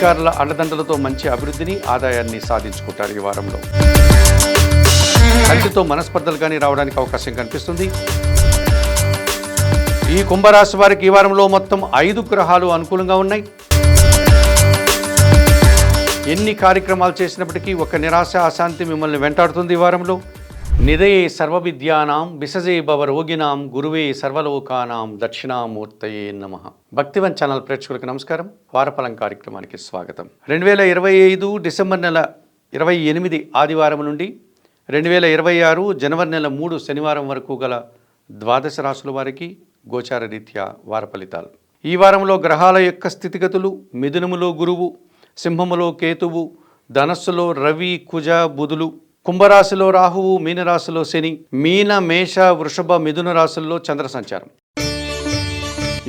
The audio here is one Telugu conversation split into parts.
అధికారుల అండదండలతో మంచి అభివృద్ధిని ఆదాయాన్ని సాధించుకుంటారు ఈ వారంలో. కంటితో మనస్పర్ధలు కానీ రావడానికి అవకాశం కనిపిస్తుంది. ఈ కుంభరాశి వారికి ఈ వారంలో మొత్తం ఐదు గ్రహాలు అనుకూలంగా ఉన్నాయి. ఎన్ని కార్యక్రమాలు చేసినప్పటికీ ఒక నిరాశ అశాంతి మిమ్మల్ని వెంటాడుతుంది ఈ వారంలో. నిదయే సర్వవిద్యానాం విసజే భవ రోగినాం గురువే సర్వలోకానాం దక్షిణామూర్తయే నమ. భక్తివన్ ఛానల్ ప్రేక్షకులకు నమస్కారం. వారఫలం కార్యక్రమానికి స్వాగతం. రెండు వేల ఇరవై ఐదు డిసెంబర్ నెల ఇరవై ఎనిమిది ఆదివారం నుండి రెండు వేల ఇరవై ఆరు జనవరి నెల మూడు శనివారం వరకు గల ద్వాదశ రాశుల వారికి గోచార రీత్యా వార ఫలితాలు ఈ వారంలో గ్రహాల యొక్క స్థితిగతులు మిథునములో గురువు సింహములో కేతువు ధనస్సులో రవి కుజ బుధులు కుంభరాశిలో రాహువు మీనరాశిలో శని మీన మేష వృషభ మిథున రాశుల్లో చంద్ర సంచారం.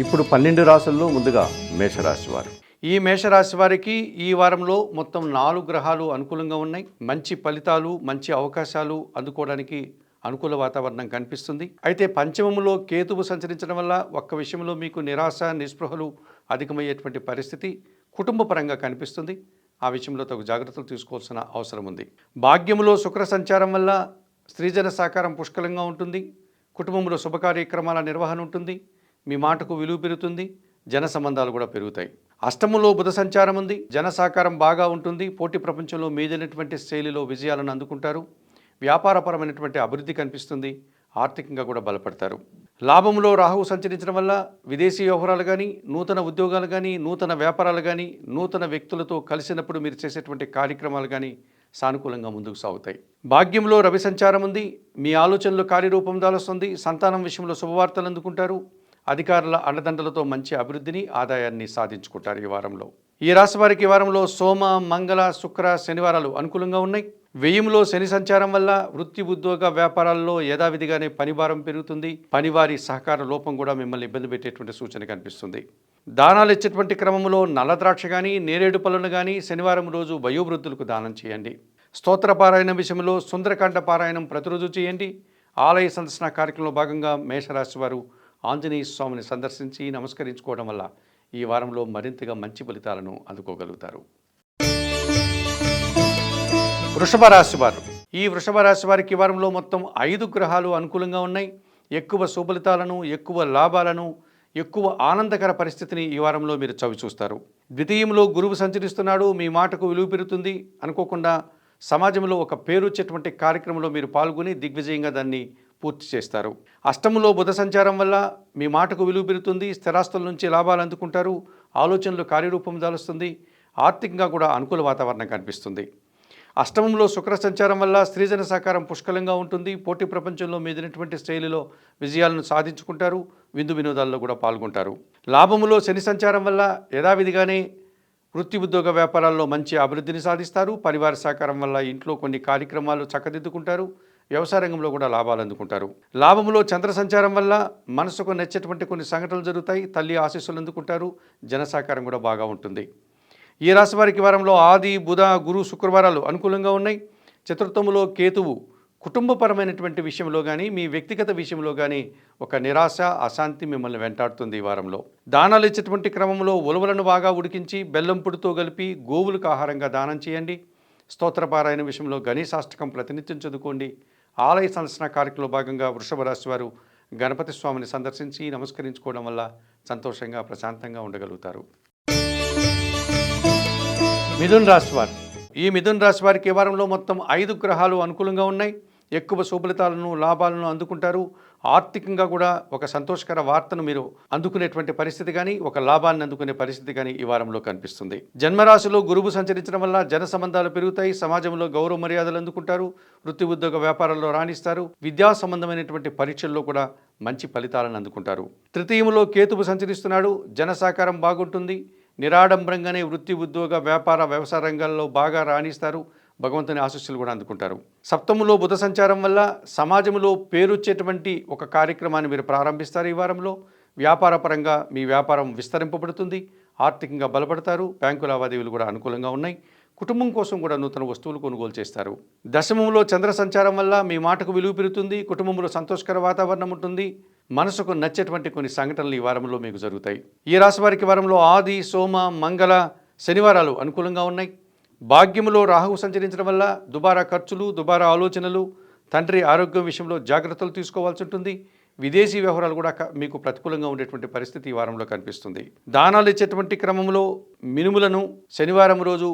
ఇప్పుడు పన్నెండు రాశుల్లో ముందుగా మేషరాశి వారు. ఈ మేషరాశి వారికి ఈ వారంలో మొత్తం నాలుగు గ్రహాలు అనుకూలంగా ఉన్నాయి. మంచి ఫలితాలు మంచి అవకాశాలు అందుకోవడానికి అనుకూల వాతావరణం కనిపిస్తుంది. అయితే పంచమములో కేతువు సంచరించడం వల్ల ఒక్క విషయంలో మీకు నిరాశ నిస్పృహలు అధికమయ్యేటువంటి పరిస్థితి కుటుంబ పరంగా కనిపిస్తుంది. ఆ విషయంలో తగు జాగ్రత్తలు తీసుకోవాల్సిన అవసరం ఉంది. భాగ్యములో శుక్ర సంచారం వల్ల స్త్రీజన సహకారం పుష్కలంగా ఉంటుంది. కుటుంబంలో శుభ కార్యక్రమాల నిర్వహణ ఉంటుంది. మీ మాటకు విలువ పెరుగుతుంది. జన సంబంధాలు కూడా పెరుగుతాయి. అష్టములో బుధ సంచారం ఉంది. జన సహకారం బాగా ఉంటుంది. పోటీ ప్రపంచంలో మీదైనటువంటి శైలిలో విజయాలను అందుకుంటారు. వ్యాపారపరమైనటువంటి అభివృద్ధి కనిపిస్తుంది. ఆర్థికంగా కూడా బలపడతారు. లాభంలో రాహువు సంచరించడం వల్ల విదేశీ వ్యవహారాలు కానీ నూతన ఉద్యోగాలు కానీ నూతన వ్యాపారాలు కానీ నూతన వ్యక్తులతో కలిసినప్పుడు మీరు చేసేటువంటి కార్యక్రమాలు కానీ సానుకూలంగా ముందుకు సాగుతాయి. భాగ్యంలో రవి సంచారం ఉంది. మీ ఆలోచనలు కార్యరూపం దాలుస్తుంది. సంతానం విషయంలో శుభవార్తలు అందుకుంటారు. అధికారుల అండదండలతో మంచి అభివృద్ధిని ఆదాయాన్ని సాధించుకుంటారు ఈ వారంలో. ఈ రాశి వారికి ఈ వారంలో సోమ మంగళ శుక్ర శనివారాలు అనుకూలంగా ఉన్నాయి. వ్యయంలో శని సంచారం వల్ల వృత్తి ఉద్యోగ వ్యాపారాల్లో యథావిధిగానే పనిభారం పెరుగుతుంది. పనివారి సహకార లోపం కూడా మిమ్మల్ని ఇబ్బంది పెట్టేటువంటి సూచన కనిపిస్తుంది. దానాలు ఇచ్చేటువంటి క్రమంలో నల్ల ద్రాక్ష కానీ నేరేడు పళ్ళను కానీ శనివారం రోజు వయోవృద్ధులకు దానం చేయండి. స్తోత్ర పారాయణం విషయంలో సుందరకాండ పారాయణం ప్రతిరోజు చేయండి. ఆలయ సందర్శన కార్యక్రమంలో భాగంగా మేషరాశి వారు ఆంజనేయ స్వామిని సందర్శించి నమస్కరించుకోవడం వల్ల ఈ వారంలో మరింతగా మంచి ఫలితాలను అందుకోగలుగుతారు. వృషభ రాశి వారు. ఈ వృషభ రాశి వారికి వారంలో మొత్తం ఐదు గ్రహాలు అనుకూలంగా ఉన్నాయి. ఎక్కువ సుఫలితాలను ఎక్కువ లాభాలను ఎక్కువ ఆనందకర పరిస్థితిని ఈ వారంలో మీరు చవి చూస్తారు ద్వితీయంలో గురువు సంచరిస్తున్నాడు మీ మాటకు విలువ పెరుగుతుంది అనుకోకుండా సమాజంలో ఒక పేరు వచ్చేటువంటి కార్యక్రమంలో మీరు పాల్గొని దిగ్విజయంగా దాన్ని పూర్తి చేస్తారు. అష్టములో బుధ సంచారం వల్ల మీ మాటకు విలువ పెరుగుతుంది స్థిరాస్తుల నుంచి లాభాలు అందుకుంటారు ఆలోచనలు కార్యరూపం దాలుస్తుంది ఆర్థికంగా కూడా అనుకూల వాతావరణం కనిపిస్తుంది. అష్టమంలో శుక్ర సంచారం వల్ల స్త్రీజన సహకారం పుష్కలంగా ఉంటుంది. పోటీ ప్రపంచంలో మీదినటువంటి శైలిలో విజయాలను సాధించుకుంటారు. విందు వినోదాల్లో కూడా పాల్గొంటారు. లాభములో శని సంచారం వల్ల యథావిధిగానే వృత్తి ఉద్యోగ వ్యాపారాల్లో మంచి అభివృద్ధిని సాధిస్తారు. పరివార సహకారం వల్ల ఇంట్లో కొన్ని కార్యక్రమాలు చక్కదిద్దుకుంటారు. వ్యవసాయ రంగంలో కూడా లాభాలు అందుకుంటారు. లాభములో చంద్ర సంచారం వల్ల మనసుకు నచ్చేటువంటి కొన్ని సంఘటనలు జరుగుతాయి. తల్లి ఆశీస్సులు అందుకుంటారు. జన సహకారం కూడా బాగా ఉంటుంది. ఈ రాశి వారికి వారంలో ఆది బుధ గురు శుక్రవారాలు అనుకూలంగా ఉన్నాయి. చతుర్థములో కేతువు కుటుంబపరమైనటువంటి విషయంలో కానీ మీ వ్యక్తిగత విషయంలో కానీ ఒక నిరాశ అశాంతి మిమ్మల్ని వెంటాడుతుంది ఈ వారంలో. దానాలు ఇచ్చేటువంటి క్రమంలో ఉలవలను బాగా ఉడికించి బెల్లం పొడితో కలిపి గోవులకు ఆహారంగా దానం చేయండి. స్తోత్రపారాయణ విషయంలో గణేశాష్టకం ప్రతినిత్యం చదువుకోండి. ఆలయ సందర్శన కార్యక్రమంలో భాగంగా వృషభ రాశి వారు గణపతి స్వామిని సందర్శించి నమస్కరించుకోవడం వల్ల సంతోషంగా ప్రశాంతంగా ఉండగలుగుతారు. మిథున్ రాశి వారు. ఈ మిథున్ రాశి వారికి ఈ వారంలో మొత్తం ఐదు గ్రహాలు అనుకూలంగా ఉన్నాయి. ఎక్కువ శుభలితాలను లాభాలను అందుకుంటారు. ఆర్థికంగా కూడా ఒక సంతోషకర వార్తను మీరు అందుకునేటువంటి పరిస్థితి కానీ ఒక లాభాన్ని అందుకునే పరిస్థితి కానీ ఈ వారంలో కనిపిస్తుంది. జన్మరాశిలో గురువు సంచరించడం వల్ల జన సంబంధాలు పెరుగుతాయి. సమాజంలో గౌరవ మర్యాదలు అందుకుంటారు. వృత్తి ఉద్యోగ వ్యాపారాల్లో రాణిస్తారు. విద్యా సంబంధమైనటువంటి పరీక్షల్లో కూడా మంచి ఫలితాలను అందుకుంటారు. తృతీయంలో కేతువు సంచరిస్తున్నాడు. జన సహకారం బాగుంటుంది. నిరాడంబరంగానే వృత్తి ఉద్యోగ వ్యాపార వ్యవసాయ రంగాల్లో బాగా రాణిస్తారు. భగవంతుని ఆశస్సులు కూడా అందుకుంటారు. సప్తములో బుధ సంచారం వల్ల సమాజంలో పేరొచ్చేటువంటి ఒక కార్యక్రమాన్ని మీరు ప్రారంభిస్తారు ఈ వారంలో. వ్యాపార పరంగా మీ వ్యాపారం విస్తరింపబడుతుంది. ఆర్థికంగా బలపడతారు. బ్యాంకు లావాదేవీలు కూడా అనుకూలంగా ఉన్నాయి. కుటుంబం కోసం కూడా నూతన వస్తువులు కొనుగోలు చేస్తారు. దశమంలో చంద్ర సంచారం వల్ల మీ మాటకు విలువ పెరుగుతుంది. కుటుంబంలో సంతోషకర వాతావరణం ఉంటుంది. మనసుకు నచ్చేటువంటి కొన్ని సంఘటనలు ఈ వారంలో మీకు జరుగుతాయి. ఈ రాశి వారికి వారంలో ఆది సోమ మంగళ శనివారాలు అనుకూలంగా ఉన్నాయి. భాగ్యములో రాహువు సంచరించడం వల్ల దుబారా ఖర్చులు దుబారా ఆలోచనలు తండ్రి ఆరోగ్యం విషయంలో జాగ్రత్తలు తీసుకోవాల్సి ఉంటుంది. విదేశీ వ్యవహారాలు కూడా మీకు ప్రతికూలంగా ఉండేటువంటి పరిస్థితి ఈ వారంలో కనిపిస్తుంది. దానాలు ఇచ్చేటువంటి క్రమంలో మినుములను శనివారం రోజు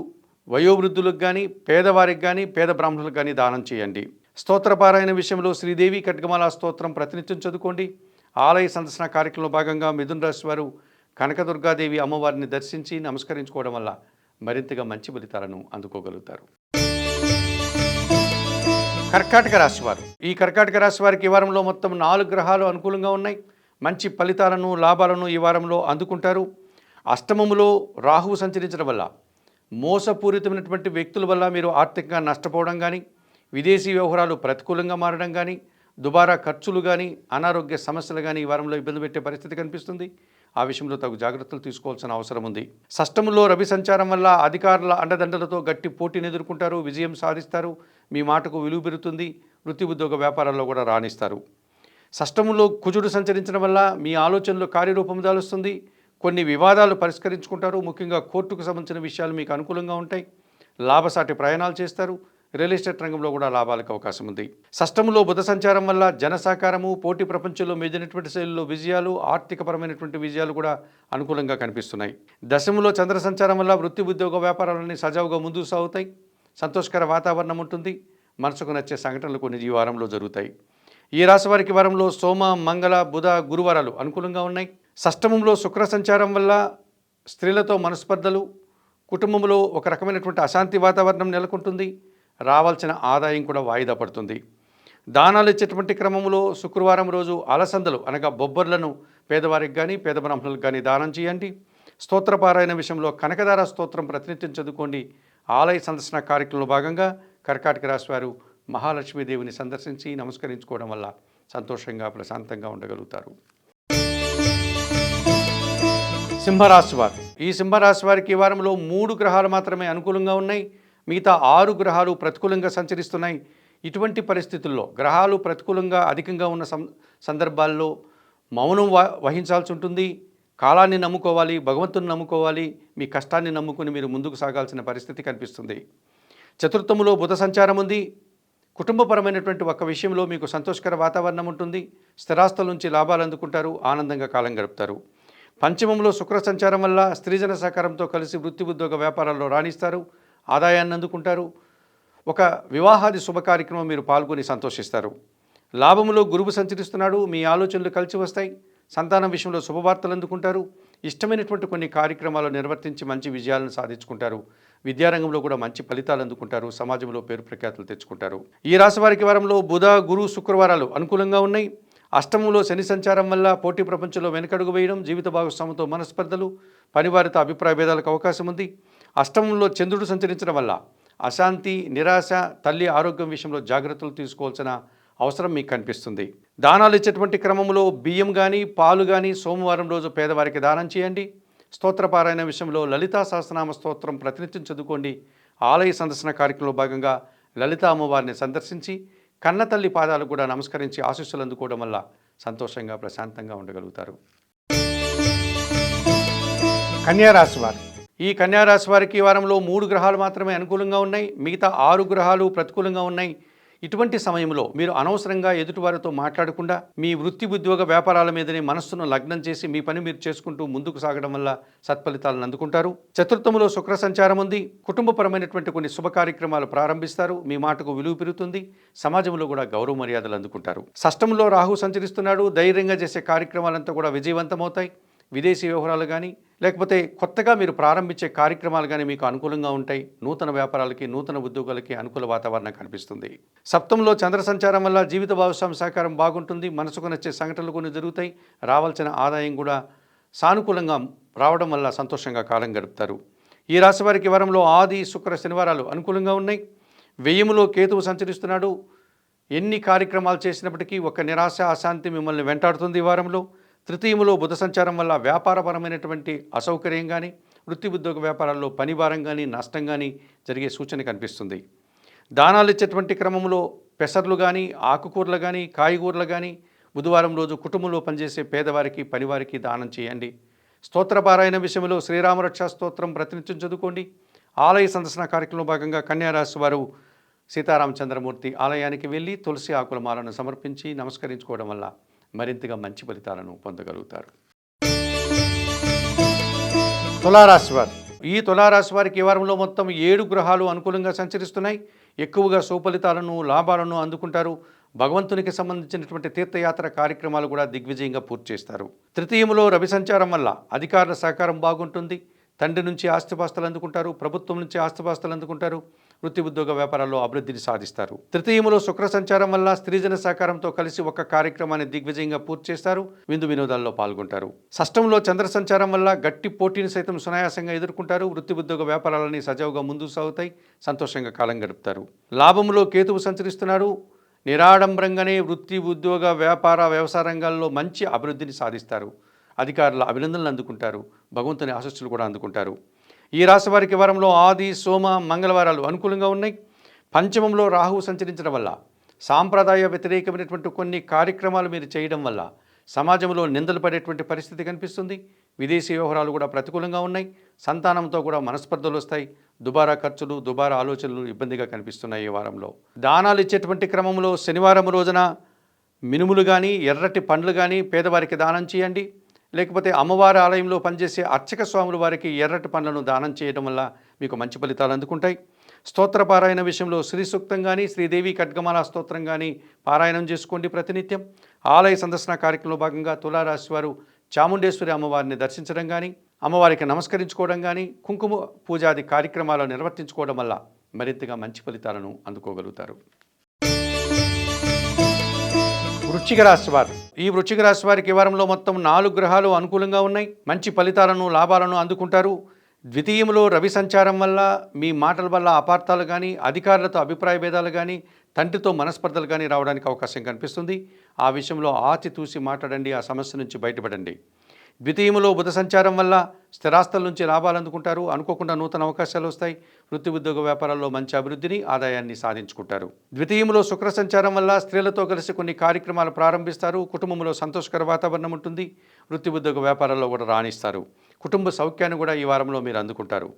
వయోవృద్ధులకు కానీ పేదవారికి కానీ పేద బ్రాహ్మణులకు కానీ దానం చేయండి. స్తోత్రపారాయణ విషయంలో శ్రీదేవి ఖడ్గమాల స్తోత్రం ప్రతినిత్యం చదువుకోండి. ఆలయ సందర్శన కార్యక్రమంలో భాగంగా మిథున రాశి వారు కనకదుర్గాదేవి అమ్మవారిని దర్శించి నమస్కరించుకోవడం వల్ల మరింతగా మంచి ఫలితాలను అందుకోగలుగుతారు. కర్కాటక రాశి వారు. ఈ కర్కాటక రాశి వారికి ఈ వారంలో మొత్తం నాలుగు గ్రహాలు అనుకూలంగా ఉన్నాయి. మంచి ఫలితాలను లాభాలను ఈ వారంలో అందుకుంటారు. అష్టమములో రాహువు సంచరించడం వల్ల మోసపూరితమైనటువంటి వ్యక్తుల వల్ల మీరు ఆర్థికంగా నష్టపోవడం కానీ విదేశీ వ్యవహారాలు ప్రతికూలంగా మారడం కానీ దుబారా ఖర్చులు కానీ అనారోగ్య సమస్యలు కానీ ఈ వారంలో ఇబ్బంది పెట్టే పరిస్థితి కనిపిస్తుంది. ఆ విషయంలో తగు జాగ్రత్తలు తీసుకోవాల్సిన అవసరం ఉంది. సష్టములో రవి సంచారం వల్ల అధికారుల అండదండలతో గట్టి పోటీని ఎదుర్కొంటారు విజయం సాధిస్తారు. మీ మాటకు విలువ పెరుగుతుంది. వృత్తి ఉద్యోగ వ్యాపారాల్లో కూడా రాణిస్తారు. సష్టములో కుజుడు సంచరించడం వల్ల మీ ఆలోచనలు కార్యరూపం దాలుస్తుంది. కొన్ని వివాదాలు పరిష్కరించుకుంటారు. ముఖ్యంగా కోర్టుకు సంబంధించిన విషయాలు మీకు అనుకూలంగా ఉంటాయి. లాభసాటి ప్రయాణాలు చేస్తారు. రియల్ ఎస్టేట్ రంగంలో కూడా లాభాలకు అవకాశం ఉంది. షష్టములో బుధ సంచారం వల్ల జన సహకారము పోటీ ప్రపంచంలో మెదినటువంటి శైలిలో విజయాలు ఆర్థికపరమైనటువంటి విజయాలు కూడా అనుకూలంగా కనిపిస్తున్నాయి. దశములో చంద్ర సంచారం వల్ల వృత్తి ఉద్యోగ వ్యాపారాలన్నీ సజావుగా ముందుకు సాగుతాయి. సంతోషకర వాతావరణం ఉంటుంది. మనసుకు నచ్చే సంఘటనలు కొన్ని ఈ వారంలో జరుగుతాయి. ఈ రాశి వారికి వారంలో సోమ మంగళ బుధ గురువారాలు అనుకూలంగా ఉన్నాయి. షష్టమంలో శుక్ర సంచారం వల్ల స్త్రీలతో మనస్పర్ధలు కుటుంబంలో ఒక రకమైనటువంటి అశాంతి వాతావరణం నెలకొంటుంది. రావాల్సిన ఆదాయం కూడా వాయిదా పడుతుంది. దానాలు ఇచ్చేటువంటి క్రమంలో శుక్రవారం రోజు అలసందలు అనగా బొబ్బర్లను పేదవారికి కానీ పేద బ్రాహ్మణులకు కానీ దానం చేయండి. స్తోత్రపారాయణ విషయంలో కనకదార స్తోత్రం ప్రతినిత్యం చదువుకోండి. ఆలయ సందర్శన కార్యక్రమంలో భాగంగా కర్కాటక రాశి వారు మహాలక్ష్మీదేవిని సందర్శించి నమస్కరించుకోవడం వల్ల సంతోషంగా ప్రశాంతంగా ఉండగలుగుతారు. సింహరాశి వారు. ఈ సింహరాశి వారికి ఈ వారంలో మూడు గ్రహాలు మాత్రమే అనుకూలంగా ఉన్నాయి. మిగతా ఆరు గ్రహాలు ప్రతికూలంగా సంచరిస్తున్నాయి. ఇటువంటి పరిస్థితుల్లో గ్రహాలు ప్రతికూలంగా అధికంగా ఉన్న సం సందర్భాల్లో మౌనం వ వహించాల్సి ఉంటుంది. కాలాన్ని నమ్ముకోవాలి భగవంతుని నమ్ముకోవాలి. మీ కష్టాన్ని నమ్ముకుని మీరు ముందుకు సాగాల్సిన పరిస్థితి కనిపిస్తుంది. చతుర్థములో బుధ సంచారం ఉంది. కుటుంబపరమైనటువంటి ఒక విషయంలో మీకు సంతోషకర వాతావరణం ఉంటుంది. స్థిరాస్తుల నుంచి లాభాలు అందుకుంటారు. ఆనందంగా కాలం గడుపుతారు. పంచమంలో శుక్ర సంచారం వల్ల స్త్రీజన సహకారంతో కలిసి వృత్తి ఉద్యోగ వ్యాపారాల్లో రాణిస్తారు. ఆదాయాన్ని అందుకుంటారు. ఒక వివాహాది శుభ కార్యక్రమం మీరు పాల్గొని సంతోషిస్తారు. లాభములో గురువు సంచరిస్తున్నాడు మీ ఆలోచనలు కలిసి వస్తాయి. సంతానం విషయంలో శుభవార్తలు అందుకుంటారు. ఇష్టమైనటువంటి కొన్ని కార్యక్రమాలు నిర్వర్తించి మంచి విజయాలను సాధించుకుంటారు. విద్యారంగంలో కూడా మంచి ఫలితాలు అందుకుంటారు. సమాజంలో పేరు ప్రఖ్యాతులు తెచ్చుకుంటారు. ఈ రాశి వారికి వారంలో బుధ గురు శుక్రవారాలు అనుకూలంగా ఉన్నాయి. అష్టమంలో శని సంచారం వల్ల పోటీ ప్రపంచంలో వెనకడుగు వేయడం జీవిత భాగస్వామితో మనస్పర్ధలు పనివారితో అభిప్రాయ భేదాలకు అవకాశం ఉంది. అష్టమంలో చంద్రుడు సంచరించడం వల్ల అశాంతి నిరాశ తల్లి ఆరోగ్యం విషయంలో జాగ్రత్తలు తీసుకోవాల్సిన అవసరం మీకు కనిపిస్తుంది. దానాలు ఇచ్చేటువంటి క్రమంలో బియ్యం కానీ పాలు కానీ సోమవారం రోజు పేదవారికి దానం చేయండి. స్తోత్రపారాయణ విషయంలో లలితా సహస్రనామ స్తోత్రం ప్రతినిత్యం చదువుకోండి. ఆలయ సందర్శన కార్యక్రమంలో భాగంగా లలితా అమ్మవారిని సందర్శించి కన్నతల్లి పాదాలు కూడా నమస్కరించి ఆశీస్సులు అందుకోవడం వల్ల సంతోషంగా ప్రశాంతంగా ఉండగలుగుతారు. కన్యారాశి వారు ఈ కన్యారాశి వారికి వారంలో మూడు గ్రహాలు మాత్రమే అనుకూలంగా ఉన్నాయి. మిగతా ఆరు గ్రహాలు ప్రతికూలంగా ఉన్నాయి. ఇటువంటి సమయంలో మీరు అనవసరంగా ఎదుటివారితో మాట్లాడకుండా మీ వృత్తి ఉద్యోగ వ్యాపారాల మీదనే మనస్సును లగ్నం చేసి మీ పని మీరు చేసుకుంటూ ముందుకు సాగడం వల్ల సత్ఫలితాలను అందుకుంటారు. చతుర్థములో శుక్ర సంచారం ఉంది. కుటుంబపరమైనటువంటి కొన్ని శుభ కార్యక్రమాలు ప్రారంభిస్తారు. మీ మాటకు విలువ పెరుగుతుంది. సమాజంలో కూడా గౌరవ మర్యాదలు అందుకుంటారు. షష్టంలో రాహు సంచరిస్తున్నాడు. ధైర్యంగా చేసే కార్యక్రమాలంతా కూడా విజయవంతమవుతాయి. విదేశీ వ్యవహారాలు కానీ లేకపోతే కొత్తగా మీరు ప్రారంభించే కార్యక్రమాలు కానీ మీకు అనుకూలంగా ఉంటాయి. నూతన వ్యాపారాలకి నూతన ఉద్యోగాలకి అనుకూల వాతావరణం కనిపిస్తుంది. సప్తంలో చంద్ర సంచారం వల్ల జీవిత భాగస్వామి సహకారం బాగుంటుంది. మనసుకు నచ్చే సంఘటనలు కొన్ని జరుగుతాయి. రావాల్సిన ఆదాయం కూడా సానుకూలంగా రావడం వల్ల సంతోషంగా కాలం గడుపుతారు. ఈ రాశి వారికి వరంలో ఆది శుక్ర శనివారాలు అనుకూలంగా ఉన్నాయి. వ్యయములో కేతువు సంచరిస్తున్నాడు. ఎన్ని కార్యక్రమాలు చేసినప్పటికీ ఒక నిరాశ అశాంతి మిమ్మల్ని వెంటాడుతుంది ఈ వారంలో. తృతీయములో బుధ సంచారం వల్ల వ్యాపారపరమైనటువంటి అసౌకర్యం కానీ వృత్తి ఉద్యోగ వ్యాపారాల్లో పనిభారం కానీ నష్టం కానీ జరిగే సూచన కనిపిస్తుంది. దానాలు ఇచ్చేటువంటి క్రమంలో పెసర్లు కానీ ఆకుకూరలు కానీ కాయగూరలు కానీ బుధవారం రోజు కుటుంబంలో పనిచేసే పేదవారికి పనివారికి దానం చేయండి. స్తోత్రపారాయణ విషయంలో శ్రీరామరక్ష స్తోత్రం ప్రతినిత్యం చదువుకోండి. ఆలయ సందర్శన కార్యక్రమంలో భాగంగా కన్యారాశి వారు సీతారామచంద్రమూర్తి ఆలయానికి వెళ్ళి తులసి ఆకుల మాలను సమర్పించి నమస్కరించుకోవడం వల్ల మరింతగా మంచి ఫలితాలను పొందగలుగుతారు. తులారాశి వారు ఈ తులారాశి వారికి ఈ వారంలో మొత్తం ఏడు గ్రహాలు అనుకూలంగా సంచరిస్తున్నాయి. ఎక్కువగా సుఫలితాలను లాభాలను అందుకుంటారు. భగవంతునికి సంబంధించినటువంటి తీర్థయాత్ర కార్యక్రమాలు కూడా దిగ్విజయంగా పూర్తి చేస్తారు. తృతీయములో రవి సంచారం వల్ల అధికారుల సహకారం బాగుంటుంది. తండ్రి నుంచి ఆస్తిపాస్తులు అందుకుంటారు. ప్రభుత్వం నుంచి ఆస్తిపాస్తులు అందుకుంటారు. వృత్తి ఉద్యోగ వ్యాపారాల్లో అభివృద్ధిని సాధిస్తారు. తృతీయములో శుక్ర సంచారం వల్ల స్త్రీజన సహకారంతో కలిసి ఒక కార్యక్రమాన్ని దిగ్విజయంగా పూర్తి చేస్తారు. విందు వినోదాల్లో పాల్గొంటారు. షష్టంలో చంద్ర సంచారం వల్ల గట్టి పోటీని సైతం సునాయాసంగా ఎదుర్కొంటారు. వృత్తి ఉద్యోగ వ్యాపారాలని సజావుగా ముందుకు సాగుతాయి. సంతోషంగా కాలం గడుపుతారు. లాభంలో కేతువు సంచరిస్తున్నారు. నిరాడంబరంగానే వృత్తి ఉద్యోగ వ్యాపార వ్యవసాయ రంగాల్లో మంచి అభివృద్ధిని సాధిస్తారు. అధికారుల అభినందనలు అందుకుంటారు. భగవంతుని ఆశస్సులు కూడా అందుకుంటారు. ఈ రాశి వారికి వారంలో ఆది సోమ మంగళవారాలు అనుకూలంగా ఉన్నాయి. పంచమంలో రాహువు సంచరించడం వల్ల సాంప్రదాయ వ్యతిరేకమైనటువంటి కొన్ని కార్యక్రమాలు మీరు చేయడం వల్ల సమాజంలో నిందలు పడేటువంటి పరిస్థితి కనిపిస్తుంది. విదేశీ వ్యవహారాలు కూడా ప్రతికూలంగా ఉన్నాయి. సంతానంతో కూడా మనస్పర్ధలు వస్తాయి. దుబారా ఖర్చులు దుబారా ఆలోచనలు ఇబ్బందిగా కనిపిస్తున్నాయి ఈ వారంలో. దానాలు ఇచ్చేటువంటి క్రమంలో శనివారం రోజున మినుములు కానీ ఎర్రటి పండ్లు కానీ పేదవారికి దానం చేయండి. లేకపోతే అమ్మవారి ఆలయంలో పనిచేసే అర్చక స్వాముల వారికి ఎర్రటి పండ్లను దానం చేయడం వల్ల మీకు మంచి ఫలితాలు అందుకుంటాయి. స్తోత్ర పారాయణ విషయంలో శ్రీ సూక్తం కానీ శ్రీదేవి ఖడ్గమాల స్తోత్రం కానీ పారాయణం చేసుకోండి ప్రతినిత్యం. ఆలయ సందర్శన కార్యక్రమంలో భాగంగా తులారాశి వారు చాముండేశ్వరి అమ్మవారిని దర్శించడం కానీ అమ్మవారికి నమస్కరించుకోవడం కానీ కుంకుమ పూజాది కార్యక్రమాలు నిర్వర్తించుకోవడం వల్ల మరింతగా మంచి ఫలితాలను అందుకోగలుగుతారు. వృశ్చిక రాశి వారు. ఈ వృశ్చిక రాశి వారికి వారంలో మొత్తం నాలుగు గ్రహాలు అనుకూలంగా ఉన్నాయి. మంచి ఫలితాలను లాభాలను అందుకుంటారు. ద్వితీయంలో రవి సంచారం వల్ల మీ మాటల వల్ల అపార్థాలు కానీ అధికారులతో అభిప్రాయ భేదాలు కానీ తండ్రితో మనస్పర్ధలు కానీ రావడానికి అవకాశం కనిపిస్తుంది. ఆ విషయంలో ఆచి తూసి మాట్లాడండి. ఆ సమస్య నుంచి బయటపడండి. ద్వితీయంలో బుధ సంచారం వల్ల స్థిరాస్తుల నుంచి లాభాలు అందుకుంటారు. అనుకోకుండా నూతన అవకాశాలు వస్తాయి. వృత్తి ఉద్యోగ వ్యాపారాల్లో మంచి అభివృద్ధిని ఆదాయాన్ని సాధించుకుంటారు. ద్వితీయంలో శుక్ర సంచారం వల్ల స్త్రీలతో కలిసి కొన్ని కార్యక్రమాలు ప్రారంభిస్తారు. కుటుంబంలో సంతోషకర వాతావరణం ఉంటుంది. వృత్తి ఉద్యోగ వ్యాపారాల్లో కూడా రాణిస్తారు. కుటుంబ సౌఖ్యాన్ని కూడా ఈ వారంలో మీరు అందుకుంటారు.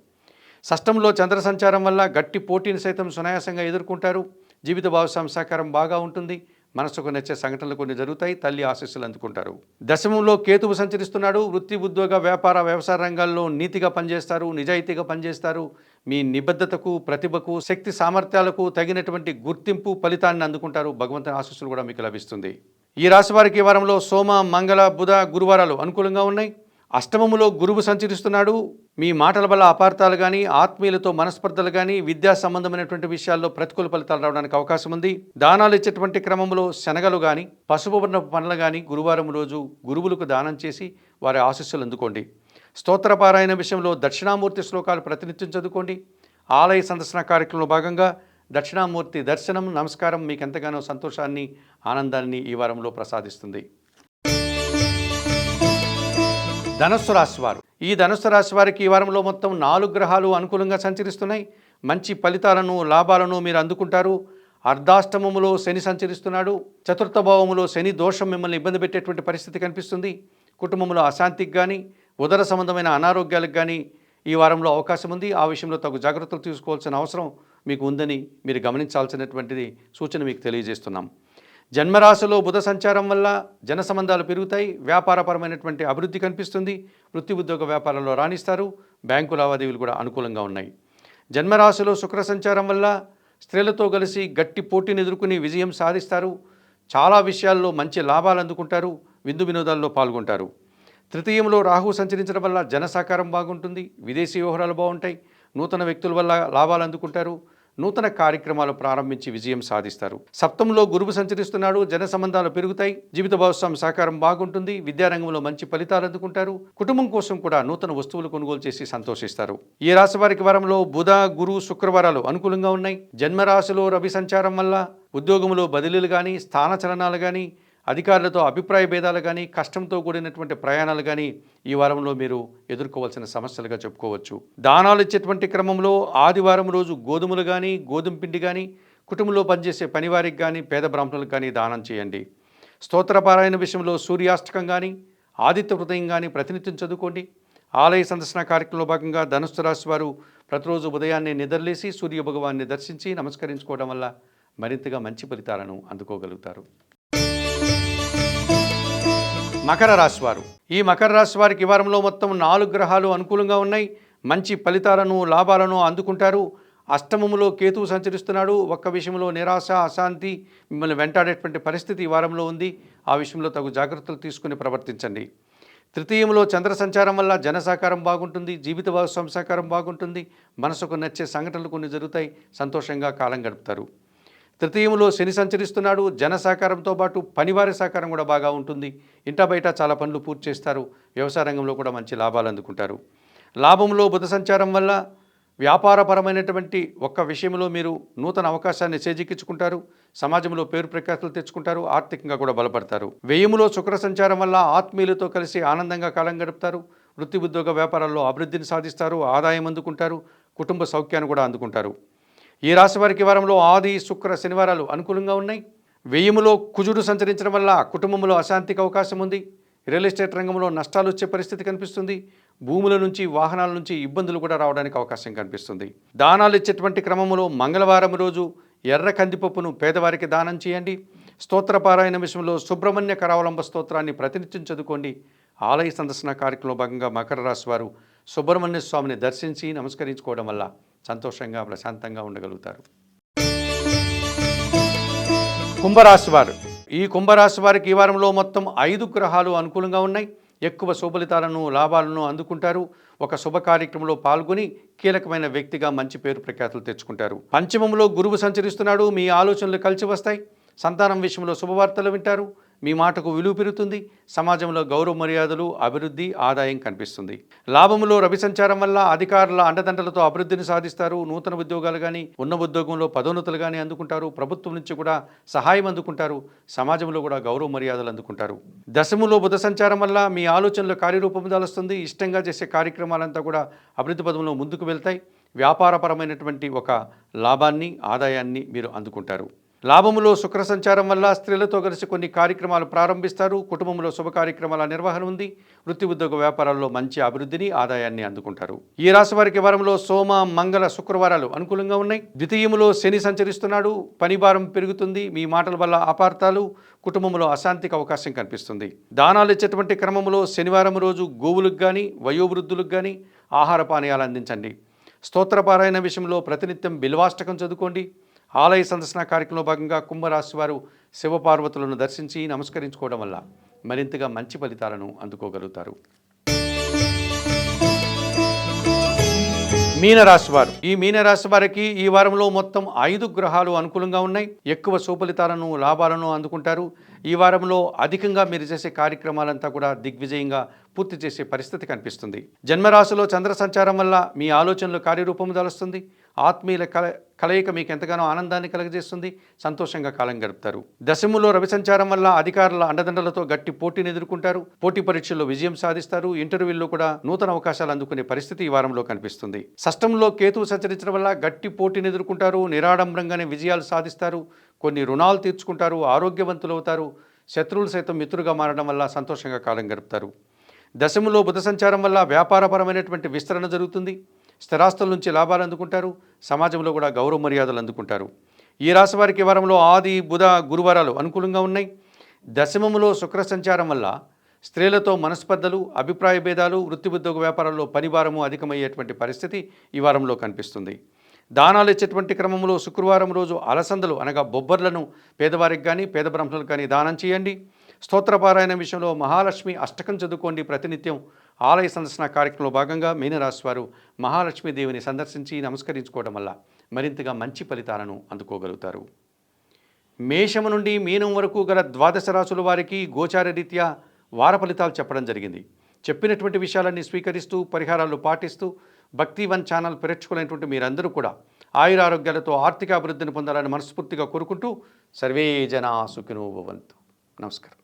షష్టంలో చంద్ర సంచారం వల్ల గట్టి పోటీని సైతం సునాయాసంగా ఎదుర్కొంటారు. జీవిత భాగస్వామి సహకారం బాగా ఉంటుంది. మనసుకు నచ్చే సంఘటనలు కొన్ని జరుగుతాయి తల్లి ఆశీస్సులు అందుకుంటారు. దశమంలో కేతువు సంచరిస్తున్నాడు వృత్తి ఉద్యోగ వ్యాపార వ్యవసాయ రంగాల్లో నీతిగా పనిచేస్తారు నిజాయితీగా పనిచేస్తారు. మీ నిబద్ధతకు ప్రతిభకు శక్తి సామర్థ్యాలకు తగినటువంటి గుర్తింపు ఫలితాన్ని అందుకుంటారు. భగవంతుని ఆశీస్సులు కూడా మీకు లభిస్తుంది. ఈ రాశి వారికి వారంలో సోమ మంగళ బుధ గురువారాలు అనుకూలంగా ఉన్నాయి. అష్టమములో గురువు సంచరిస్తున్నాడు. మీ మాటల వల్ల అపార్థాలు కానీ ఆత్మీయులతో మనస్పర్ధలు కానీ విద్యా సంబంధమైనటువంటి విషయాల్లో ప్రతికూల ఫలితాలు రావడానికి అవకాశం ఉంది. దానాలు ఇచ్చేటువంటి క్రమంలో శనగలు కానీ పసుపు వర్ణ పనులు కానీ గురువారం రోజు గురువులకు దానం చేసి వారి ఆశీస్సులు అందుకోండి. స్తోత్రపారాయణ విషయంలో దక్షిణామూర్తి శ్లోకాలు ప్రతినిత్యం చదువుకోండి. ఆలయ సందర్శన కార్యక్రమంలో భాగంగా దక్షిణామూర్తి దర్శనం నమస్కారం మీకు ఎంతగానో సంతోషాన్ని ఆనందాన్ని ఈ వారంలో ప్రసాదిస్తుంది. ధనుస్సు రాశి వారు ఈ ధనుస్సు రాశి వారికి ఈ వారంలో మొత్తం నాలుగు గ్రహాలు అనుకూలంగా సంచరిస్తున్నాయి. మంచి ఫలితాలను లాభాలను మీరు అందుకుంటారు. అర్ధాష్టమములో శని సంచరిస్తున్నాడు. చతుర్థ భావములో శని దోషం మిమ్మల్ని ఇబ్బంది పెట్టేటువంటి పరిస్థితి కనిపిస్తుంది. కుటుంబంలో అశాంతికి కానీ ఉదర సంబంధమైన అనారోగ్యాలకు కానీ ఈ వారంలో అవకాశం ఉంది. ఆ విషయంలో తగు జాగ్రత్తలు తీసుకోవాల్సిన అవసరం మీకు ఉందని మీరు గమనించాల్సినటువంటిది సూచన మీకు తెలియజేస్తున్నాం. జన్మరాశిలో బుధ సంచారం వల్ల జన సంబంధాలు పెరుగుతాయి వ్యాపారపరమైనటువంటి అభివృద్ధి కనిపిస్తుంది వృత్తి ఉద్యోగ వ్యాపారంలో రాణిస్తారు బ్యాంకు లావాదేవీలు కూడా అనుకూలంగా ఉన్నాయి. జన్మరాశిలో శుక్ర సంచారం వల్ల స్త్రీలతో కలిసి గట్టి పోటీని ఎదుర్కొని విజయం సాధిస్తారు చాలా విషయాల్లో మంచి లాభాలు అందుకుంటారు విందు వినోదాల్లో పాల్గొంటారు. తృతీయంలో రాహు సంచరించడం వల్ల జన సహకారం బాగుంటుంది విదేశీ వ్యవహారాలు బాగుంటాయి నూతన వ్యక్తుల వల్ల లాభాలు అందుకుంటారు నూతన కార్యక్రమాలు ప్రారంభించి విజయం సాధిస్తారు. సప్తంలో గురువు సంచరిస్తున్నాడు జన సంబంధాలు పెరుగుతాయి జీవిత భాగస్వామి సహకారం బాగుంటుంది విద్యారంగంలో మంచి ఫలితాలు అందుకుంటారు కుటుంబం కోసం కూడా నూతన వస్తువులు కొనుగోలు చేసి సంతోషిస్తారు. ఈ రాశి వారికి వారంలో బుధ గురు శుక్రవారాలు అనుకూలంగా ఉన్నాయి. జన్మరాశిలో రవి సంచారం వల్ల ఉద్యోగంలో బదిలీలు కానీ స్థాన చలనాలు కానీ అధికారులతో అభిప్రాయ భేదాలు కానీ కష్టంతో కూడినటువంటి ప్రయాణాలు కానీ ఈ వారంలో మీరు ఎదుర్కోవాల్సిన సమస్యలుగా చెప్పుకోవచ్చు. దానాలు ఇచ్చేటువంటి క్రమంలో ఆదివారం రోజు గోధుమలు కానీ గోధుమ పిండి కానీ కుటుంబంలో పనిచేసే పనివారికి కానీ పేద బ్రాహ్మణులకు కానీ దానం చేయండి. స్తోత్రపారాయణ విషయంలో సూర్యాష్టకం కానీ ఆదిత్య హృదయం కానీ ప్రతినిత్యం చదువుకోండి. ఆలయ సందర్శన కార్యక్రమంలో భాగంగా ధనుస్సు రాశి వారు ప్రతిరోజు ఉదయాన్నే నిద్రలేసి సూర్య భగవాన్ని దర్శించి నమస్కరించుకోవడం వల్ల మరింతగా మంచి ఫలితాలను అందుకోగలుగుతారు. మకర రాశి వారు. ఈ మకర రాశి వారికి వారంలో మొత్తం నాలుగు గ్రహాలు అనుకూలంగా ఉన్నాయి. మంచి ఫలితాలను లాభాలను అందుకుంటారు. అష్టమములో కేతువు సంచరిస్తున్నాడు. ఒక్క విషయంలో నిరాశ అశాంతి మిమ్మల్ని వెంటాడేటువంటి పరిస్థితి ఈ వారంలో ఉంది. ఆ విషయంలో తగు జాగ్రత్తలు తీసుకుని ప్రవర్తించండి. తృతీయంలో చంద్ర సంచారం వల్ల జన సహకారం బాగుంటుంది. జీవిత భాగస్వామి సహకారం బాగుంటుంది. మనసుకు నచ్చే సంఘటనలు కొన్ని జరుగుతాయి. సంతోషంగా కాలం గడుపుతారు. తృతీయంలో శని సంచరిస్తున్నాడు జన సహకారంతో పాటు పనివారి సహకారం కూడా బాగా ఉంటుంది. ఇంట బయట చాలా పనులు పూర్తి చేస్తారు వ్యవసాయ రంగంలో కూడా మంచి లాభాలు అందుకుంటారు. లాభంలో బుధ సంచారం వల్ల వ్యాపారపరమైనటువంటి ఒక్క విషయంలో మీరు నూతన అవకాశాన్ని చేజిక్కించుకుంటారు సమాజంలో పేరు ప్రఖ్యాతులు తెచ్చుకుంటారు ఆర్థికంగా కూడా బలపడతారు. వ్యయములో శుక్ర సంచారం వల్ల ఆత్మీయులతో కలిసి ఆనందంగా కాలం గడుపుతారు వృత్తి ఉద్యోగ వ్యాపారాల్లో అభివృద్ధిని సాధిస్తారు ఆదాయం అందుకుంటారు కుటుంబ సౌఖ్యాన్ని కూడా అందుకుంటారు. ఈ రాశి వారికి వారంలో ఆది శుక్ర శనివారాలు అనుకూలంగా ఉన్నాయి. వ్యయములో కుజుడు సంచరించడం వల్ల కుటుంబంలో అశాంతికి అవకాశం ఉంది. రియల్ ఎస్టేట్ రంగంలో నష్టాలు వచ్చే పరిస్థితి కనిపిస్తుంది. భూముల నుంచి వాహనాల నుంచి ఇబ్బందులు కూడా రావడానికి అవకాశం కనిపిస్తుంది. దానాలు ఇచ్చేటువంటి క్రమంలో మంగళవారం రోజు ఎర్ర కందిపప్పును పేదవారికి దానం చేయండి. స్తోత్రపారాయణ విషయంలో సుబ్రహ్మణ్య కరావలంబ స్తోత్రాన్ని ప్రతినిత్యం చదువుకోండి. ఆలయ సందర్శన కార్యక్రమంలో భాగంగా మకర రాశి వారు సుబ్రహ్మణ్య స్వామిని దర్శించి నమస్కరించుకోవడం వల్ల సంతోషంగా ప్రశాంతంగా ఉండగలుగుతారు. కుంభరాశి వారు. ఈ కుంభరాశి వారికి ఈ వారంలో మొత్తం ఐదు గ్రహాలు అనుకూలంగా ఉన్నాయి. ఎక్కువ శుభలితాలను లాభాలను అందుకుంటారు. ఒక శుభ కార్యక్రమంలో పాల్గొని కీలకమైన వ్యక్తిగా మంచి పేరు ప్రఖ్యాతులు తెచ్చుకుంటారు. పంచమంలో గురువు సంచరిస్తున్నాడు. మీ ఆలోచనలు కలిసి వస్తాయి. సంతానం విషయంలో శుభవార్తలు వింటారు. మీ మాటకు విలువ పెరుగుతుంది సమాజంలో గౌరవ మర్యాదలు అభివృద్ధి ఆదాయం కనిపిస్తుంది. లాభములో రవి సంచారం వల్ల అధికారుల అండదండలతో అభివృద్ధిని సాధిస్తారు. నూతన ఉద్యోగాలు కానీ ఉన్న ఉద్యోగంలో పదోన్నతులు కానీ అందుకుంటారు. ప్రభుత్వం నుంచి కూడా సహాయం అందుకుంటారు. సమాజంలో కూడా గౌరవ మర్యాదలు అందుకుంటారు. దశములో బుధ సంచారం వల్ల మీ ఆలోచనలు కార్యరూపం దాలుస్తుంది. ఇష్టంగా చేసే కార్యక్రమాలంతా కూడా అభివృద్ధి పదంలో ముందుకు వెళ్తాయి. వ్యాపారపరమైనటువంటి ఒక లాభాన్ని ఆదాయాన్ని మీరు అందుకుంటారు. లాభములో శుక్ర సంచారం వల్ల స్త్రీలతో కలిసి కొన్ని కార్యక్రమాలు ప్రారంభిస్తారు. కుటుంబంలో శుభ కార్యక్రమాల నిర్వహణ ఉంది. వృత్తి ఉద్యోగ వ్యాపారాల్లో మంచి అభివృద్ధిని ఆదాయాన్ని అందుకుంటారు. ఈ రాశి వారికి వారంలో సోమ మంగళ శుక్రవారాలు అనుకూలంగా ఉన్నాయి. ద్వితీయములో శని సంచరిస్తున్నాడు. పని భారం పెరుగుతుంది. మీ మాటల వల్ల అపార్థాలు కుటుంబంలో అశాంతికి అవకాశం కనిపిస్తుంది. దానాలు ఇచ్చేటువంటి క్రమంలో శనివారం రోజు గోవులకు కానీ వయోవృద్ధులకు కానీ ఆహార పానీయాలు అందించండి. స్తోత్రపారాయణ విషయంలో ప్రతినిత్యం బిల్వాష్టకం చదువుకోండి. ఆలయ సందర్శన కార్యక్రమంలో భాగంగా కుంభరాశి వారు శివపార్వతులను దర్శించి నమస్కరించుకోవడం వల్ల మరింతగా మంచి ఫలితాలను అందుకోగలుగుతారు. మీనరాశి వారు. ఈ మీనరాశి వారికి ఈ వారంలో మొత్తం ఐదు గ్రహాలు అనుకూలంగా ఉన్నాయి. ఎక్కువ సుఫలితాలను లాభాలను అందుకుంటారు. ఈ వారంలో అధికంగా మీరు చేసే కార్యక్రమాలంతా కూడా దిగ్విజయంగా పూర్తి చేసే పరిస్థితి కనిపిస్తుంది. జన్మరాశిలో చంద్ర సంచారం వల్ల మీ ఆలోచనలు కార్యరూపం దాలుస్తుంది. ఆత్మీయుల కల కలయిక మీకు ఎంతగానో ఆనందాన్ని కలగజేస్తుంది సంతోషంగా కాలం గడుపుతారు. దశములో రవి సంచారం వల్ల అధికారుల అండదండలతో గట్టి పోటీని ఎదుర్కొంటారు. పోటీ పరీక్షల్లో విజయం సాధిస్తారు. ఇంటర్వ్యూల్లో కూడా నూతన అవకాశాలు అందుకునే పరిస్థితి ఈ వారంలో కనిపిస్తుంది. షష్టంలో కేతువు సంచరించడం వల్ల గట్టి పోటీని ఎదుర్కొంటారు. నిరాడంబరంగానే విజయాలు సాధిస్తారు. కొన్ని రుణాలు తీర్చుకుంటారు. ఆరోగ్యవంతులు అవుతారు. శత్రువులు సైతం మిత్రులుగా మారడం వల్ల సంతోషంగా కాలం గడుపుతారు. దశములో బుధ సంచారం వల్ల వ్యాపారపరమైనటువంటి విస్తరణ జరుగుతుంది. స్థిరాస్తుల నుంచి లాభాలు అందుకుంటారు సమాజంలో కూడా గౌరవ మర్యాదలు అందుకుంటారు. ఈ రాశి వారికి వారంలో ఆది బుధ గురువారాలు అనుకూలంగా ఉన్నాయి. దశమములో శుక్ర సంచారం వల్ల స్త్రీలతో మనస్పర్ధలు అభిప్రాయ భేదాలు వృత్తి ఉద్యోగ వ్యాపారాల్లో పనిభారము అధికమయ్యేటువంటి పరిస్థితి ఈ వారంలో కనిపిస్తుంది. దానాలు ఇచ్చేటువంటి క్రమంలో శుక్రవారం రోజు అలసందలు అనగా బొబ్బర్లను పేదవారికి కానీ పేద బ్రహ్మలకు కానీ దానం చేయండి. స్తోత్రపారాయణ విషయంలో మహాలక్ష్మి అష్టకం చదువుకోండి ప్రతినిత్యం ఆలయ సందర్శన కార్యక్రమంలో భాగంగా మీనరాశి వారు మహాలక్ష్మీదేవిని సందర్శించి నమస్కరించుకోవడం వల్ల మరింతగా మంచి ఫలితాలను అందుకోగలుగుతారు. మేషము నుండి మీనం వరకు గల ద్వాదశ రాశుల వారికి గోచార రీత్యా వార ఫలితాలు చెప్పడం జరిగింది. చెప్పినటువంటి విషయాలన్నీ స్వీకరిస్తూ పరిహారాలు పాటిస్తూ భక్తి వన్ ఛానల్ పెరచుకునేటువంటి మీరందరూ కూడా ఆయురారోగ్యాలతో ఆర్థిక అభివృద్ధిని పొందాలని మనస్ఫూర్తిగా కోరుకుంటూ సర్వే జనా సుఖినో భవంతు. నమస్కారం.